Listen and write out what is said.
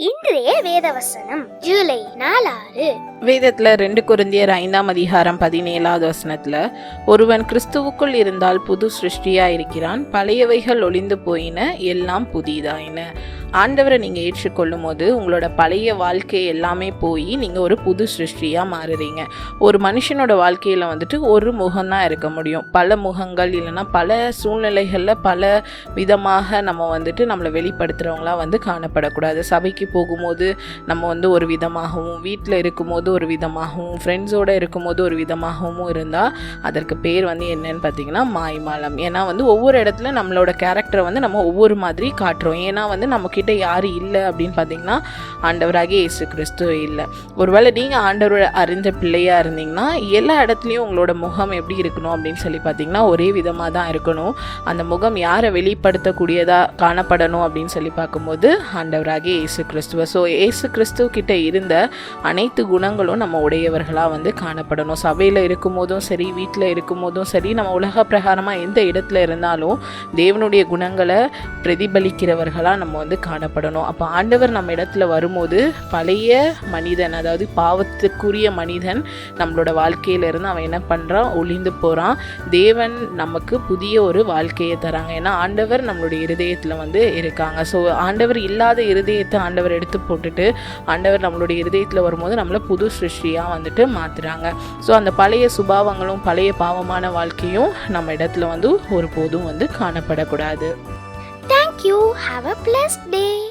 இன்றைய வேதவசனம் ஜூலை நாலாறு. வேதத்துல ரெண்டு குருந்தியர் ஐந்தாம் அதிகாரம் பதினேழாவது வசனத்துல ஒருவன் கிறிஸ்துவுக்குள் இருந்தால் புது சிருஷ்டியா இருக்கிறான் பழையவைகள் ஒளிந்து போயின எல்லாம் புதிதாயின. ஆண்டவரை நீங்கள் ஏற்றுக்கொள்ளும் போது உங்களோட பழைய வாழ்க்கை எல்லாமே போய் நீங்கள் ஒரு புது சிருஷ்டியாக மாறுறீங்க. ஒரு மனுஷனோட வாழ்க்கையில் வந்துட்டு ஒரு முகம்தான் இருக்க முடியும். பல முகங்கள் இல்லைன்னா பல சூழ்நிலைகளில் பல விதமாக நம்ம வந்துட்டு நம்மளை வெளிப்படுத்துகிறவங்களாம் வந்து காணப்படக்கூடாது. சபைக்கு போகும்போது நம்ம வந்து ஒரு விதமாகவும் வீட்டில் இருக்கும்போது ஒரு விதமாகவும் ஃப்ரெண்ட்ஸோடு இருக்கும்போது ஒரு விதமாகவும் இருந்தால் அதற்கு பேர் வந்து என்னன்னு பார்த்தீங்கன்னா மாய்மாலம். ஏன்னா வந்து ஒவ்வொரு இடத்துல நம்மளோட கேரக்டரை வந்து நம்ம ஒவ்வொரு மாதிரி காட்டுறோம். ஏன்னா வந்து நமக்கு நம்மக்கிட்ட யாரும் இல்லை அப்படின்னு பார்த்தீங்கன்னா ஆண்டவராகிய இயேசு கிறிஸ்து இல்லை. ஒருவேளை நீங்கள் ஆண்டவரோட அறிந்த பிள்ளையாக இருந்தீங்கன்னா எல்லா இடத்துலையும் உங்களோட முகம் எப்படி இருக்கணும் அப்படின்னு சொல்லி பார்த்தீங்கன்னா ஒரே விதமாக தான் இருக்கணும். அந்த முகம் யாரை வெளிப்படுத்தக்கூடியதாக காணப்படணும் அப்படின்னு சொல்லி பார்க்கும்போது ஆண்டவராகி இயேசு கிறிஸ்துவ. ஸோ ஏசு கிறிஸ்துவ கிட்ட இருந்த அனைத்து குணங்களும் நம்ம உடையவர்களாக வந்து காணப்படணும். சபையில் இருக்கும் போதும் சரி வீட்டில் இருக்கும் போதும் சரி நம்ம உலக பிரகாரமாக எந்த இடத்துல இருந்தாலும் தேவனுடைய குணங்களை பிரதிபலிக்கிறவர்களாக நம்ம வந்து காணப்படணும். அப்போ ஆண்டவர் நம்ம இடத்துல வரும்போது பழைய மனிதன் அதாவது பாவத்துக்குரிய மனிதன் நம்மளோட வாழ்க்கையிலிருந்து அவன் என்ன பண்ணுறான் ஒளிந்து போகிறான் தேவன் நமக்கு புதிய ஒரு வாழ்க்கையை தராங்க. ஏன்னா ஆண்டவர் நம்மளுடைய இருதயத்தில் வந்து இருக்காங்க. ஸோ ஆண்டவர் இல்லாத இருதயத்தை ஆண்டவர் எடுத்து போட்டுட்டு ஆண்டவர் நம்மளுடைய இருதயத்தில் வரும்போது நம்மளை புது சிருஷ்டியாக வந்துட்டு மாற்றுறாங்க ஸோ அந்த பழைய சுபாவங்களும் பழைய பாவமான வாழ்க்கையும் நம்ம இடத்துல வந்து ஒருபோதும் வந்து காணப்படக்கூடாது. you. Have a blessed day.